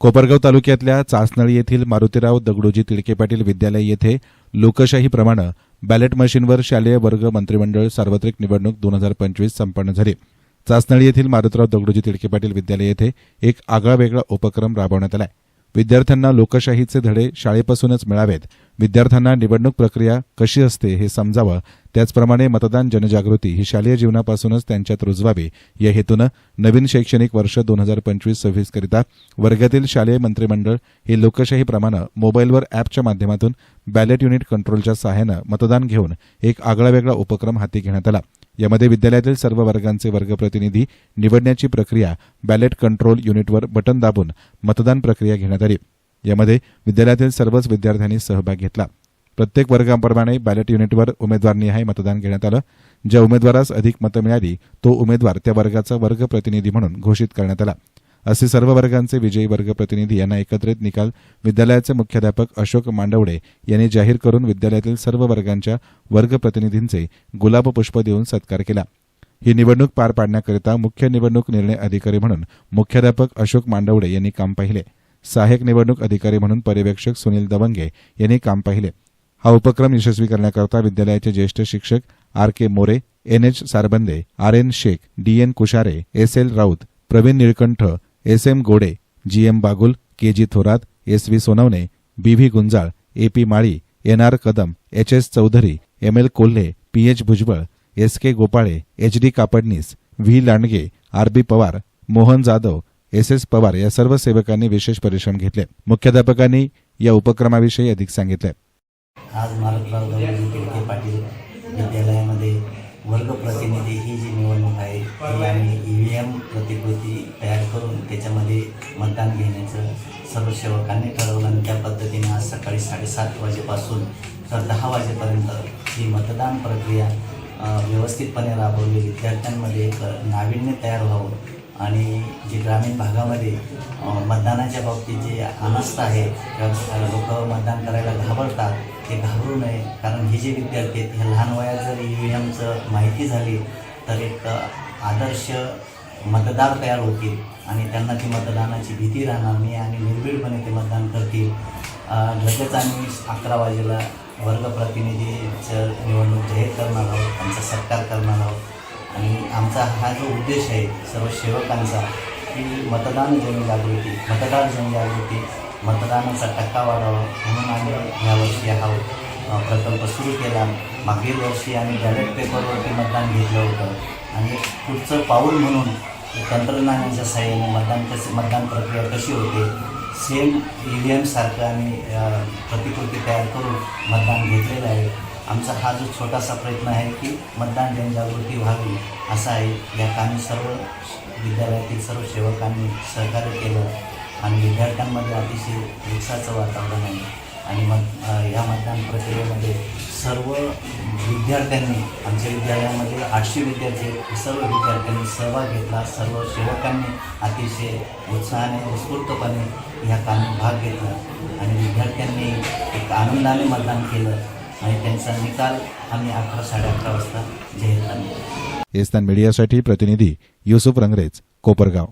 कोपरगाव तालुक्यातल्या चासनळी येथील मारुतीराव दगडोजी तिडके पाटील विद्यालय येथे लोकशाहीप्रमाणे बॅलेट मशीनवर शालेय वर्ग मंत्रिमंडळ सार्वत्रिक निवडणूक दोन हजार पंचवीस संपन्न झाली. चाचणळी येथील मारुतराव दगडोजी तिडके पाटील विद्यालय येथे एक आगळावेगळा उपक्रम राबवण्यात आलाय. विद्यार्थ्यांना लोकशाहीचे धडे शाळेपासूनच मिळावेत विद्यार्थ्यांना निवडणूक प्रक्रिया कशी असते हे समजावं. त्याचप्रमाणे मतदान जनजागृती ही शालेय जीवनापासूनच त्यांच्यात रुजवावी. या हेतूनं नवीन शैक्षणिक वर्ष दोन हजार पंचवीस सव्वीसकरिता वर्गातील शालेय मंत्रिमंडळ हे लोकशाहीप्रमाणे मोबाईलवर अॅपच्या माध्यमातून बॅलेट युनिट कंट्रोलच्या सहाय्यानं मतदान घेऊन एक आगळावेगळा उपक्रम हाती घेण्यात आला. यामध्ये विद्यालयातील सर्व वर्गांचे वर्गप्रतिनिधी निवडण्याची प्रक्रिया बॅलेट कंट्रोल युनिटवर बटन दाबून मतदान प्रक्रिया घेण्यात आली. यामध्ये विद्यालयातील सर्वच विद्यार्थ्यांनी सहभाग घेतला. प्रत्येक वर्गाप्रमाणे बॅलेट युनिटवर उमेदवारनिहाय मतदान घेण्यात आलं. ज्या उमेदवारास अधिक मतं मिळाली तो उमेदवार त्या वर्गाचा वर्ग प्रतिनिधी म्हणून घोषित करण्यात आला. असे सर्व वर्गांचे विजयी वर्ग प्रतिनिधी यांना एकत्रित निकाल विद्यालयाचे मुख्याध्यापक अशोक मांडवडे यांनी जाहीर करून विद्यालयातील सर्व वर्गांच्या वर्ग प्रतिनिधींचे गुलाब पुष्प देऊन सत्कार केला. ही निवडणूक पार पाडण्याकरिता मुख्य निवडणूक निर्णय अधिकारी म्हणून मुख्याध्यापक अशोक मांडवडे यांनी काम पाहिले. सहाय्यक निवडणूक अधिकारी म्हणून पर्यवेक्षक सुनील दवंगे यांनी काम पाहिले. हा उपक्रम यशस्वी करण्याकरता विद्यालयाचे ज्येष्ठ शिक्षक R K More N H Sarbande R N Shaikh D N Kushare S L Raut Pravin Nilkanth S M Gode G M Bagul K G Thorat S V Sonawane B V Gunjal A P Mali N R Kadam H S Chaudhari M L Kolhe P H Bhujbal S K Gopale H D Kapadnis V Landge R B Pawar Mohan Jadhav S S Pawar या सर्व सेवकांनी विशेष परिश्रम घेतले. मुख्याध्यापकांनी या उपक्रमाविषयी अधिक सांगितले. आज पाटील विद्यालयामध्ये वर्ग प्रतिनिधी ही जी निवडणूक आहे ती आम्ही ई व्ही एम प्रतिकृती तयार करून त्याच्यामध्ये मतदान घेण्याचं सर्व सेवकांनी ठरवलं आणि त्या पद्धतीने आज सकाळी साडेसात वाजेपासून तर दहा वाजेपर्यंत ही मतदान प्रक्रिया व्यवस्थितपणे राबवली. विद्यार्थ्यांमध्ये एक नाविन्य तयार व्हावं. आणि जे ग्रामीण भागामध्ये मतदानाच्या बाबतीत जे अनास्था आहे लोक मतदान करायला घाबरतात ते घाबरू नये. कारण हे जे विद्यार्थी आहेत ह्या लहान वयात जर ई व्ही एमचं माहिती झाली तर एक आदर्श मतदार तयार होतील आणि त्यांना ती मतदानाची भीती राहणार नाही आणि निर्भीडपणे ते मतदान करतील. लगेच आम्ही अकरा वाजेला वर्गप्रतिनिधीचं निवडणूक जाहीर करणार आहोत त्यांचा सत्कार करणार आहोत. आणि आमचा हा जो उद्देश आहे सर्व सेवकांचा की मतदान जनजागृती मतदार जनजागृती मतदानाचा टक्का वाढावा म्हणून आम्ही यावर्षी हा प्रकल्प सुरू केला. मागील वर्षी आम्ही बॅलेट पेपरवरती मतदान घेतलं होतं. आणि पुढचं पाऊल म्हणून तंत्रज्ञानाच्या सहाय्याने मतदान कसे मतदान प्रक्रिया कशी होते सेम ई व्ही एमसारखं आम्ही प्रतिकृती तयार करून मतदान घेतलेलं आहे. आमचा हा जो छोटासा प्रयत्न आहे की मतदान जनजागृती व्हावी असा आहे. या कामी सर्व विद्यालयातील सर्व सेवकांनी सहकार्य केलं आणि विद्यार्थ्यांमध्ये अतिशय उत्साहाचं वातावरण आहे. आणि मग या मतदान प्रक्रियेमध्ये सर्व विद्यार्थ्यांनी आमच्या विद्यालयामध्ये आठशे विद्यार्थी सर्व विद्यार्थ्यांनी सहभाग घेतला. सर्व सेवकांनी अतिशय उत्साहाने उत्स्फूर्तपणे ह्या कामी भाग घेतला. आणि विद्यार्थ्यांनी एक आनंदाने मतदान केलं. आणि त्यांचा निकाल आम्ही अकरा साडे अकरा वाजता जाहीर करणार. एस्तान मीडियासाठी प्रतिनिधी युसुफ रंगरेज कोपरगाव.